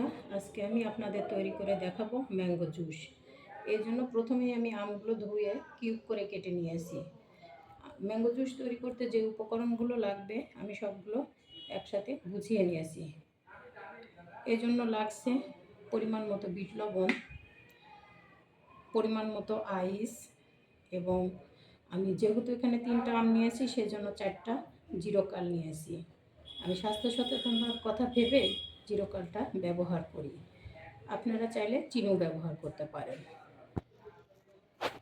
বন্ধুরা আজকে আমি আপনাদের তৈরি করে দেখাবো ম্যাঙ্গো জুস। এর জন্য প্রথমেই আমি আমগুলো ধুয়ে কিউব করে কেটে নিয়েছি ম্যাঙ্গো জুস তৈরি করতে যে উপকরণগুলো লাগবে, আমি সবগুলো একসাথে গুছিয়ে নিয়েছি এজন্য লাগছে পরিমাণ মতো বিট লবণ, পরিমাণ মতো আইস এবং আমি যেহেতু এখানে তিনটা আম নিয়েছি সেই জন্য চারটা জিরোকাল নিয়েছি আমি স্বাস্থ্য সচেতনতার কথা ভেবে জিরোকালটা ব্যবহার করি। আপনারা চাইলে চিনিও ব্যবহার করতে পারেন।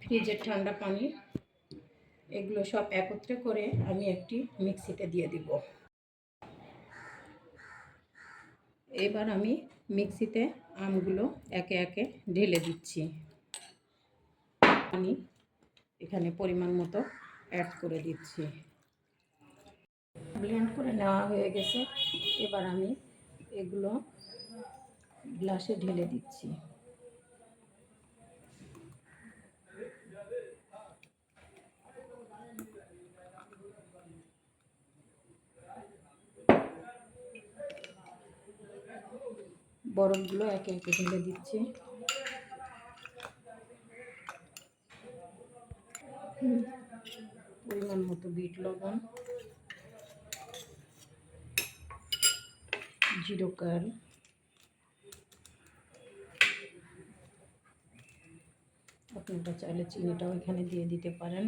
ফ্রিজের ঠান্ডা পানি, এগুলো সব একত্রে করে আমি একটি মিক্সিতে দিয়ে দিব। এবার আমি মিক্সিতে আমগুলো একে একে ঢেলে দিচ্ছি। পানি এখানে পরিমাণ মতো অ্যাড করে দিচ্ছি। ব্লেন্ড করে নেওয়া হয়ে গেছে। এবার আমি এগুলো গ্লাসে ঢেলে দিচ্ছি। বরফগুলো একে একে ঢেলে দিচ্ছি। পরিমাণ মতো বিট লবণ। জিরো কাল আপনারা চাইলে চিনিটাও এখানে দিয়ে দিতে পারেন।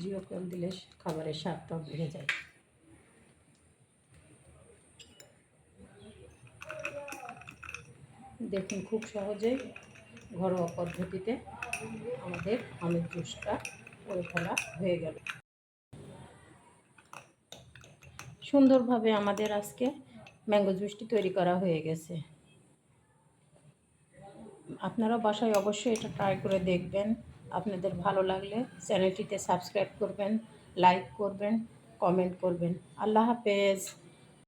জিরো কাল দিলে খাবারের স্বাদটাও বেড়ে যায়। দেখুন খুব সহজেই ঘরোয়া পদ্ধতিতে আমাদের আমের জুসটা করে ফেলা হয়ে গেল। সুন্দরভাবে আমাদের আজকে ম্যাঙ্গো জুসটি তৈরি করা হয়ে গেছে। আপনারা বাসায় অবশ্যই এটা ট্রাই করে দেখবেন। আপনাদের ভালো লাগলে চ্যানেলটিতে সাবস্ক্রাইব করবেন লাইক করবেন কমেন্ট করবেন। আল্লাহ হাফেজ।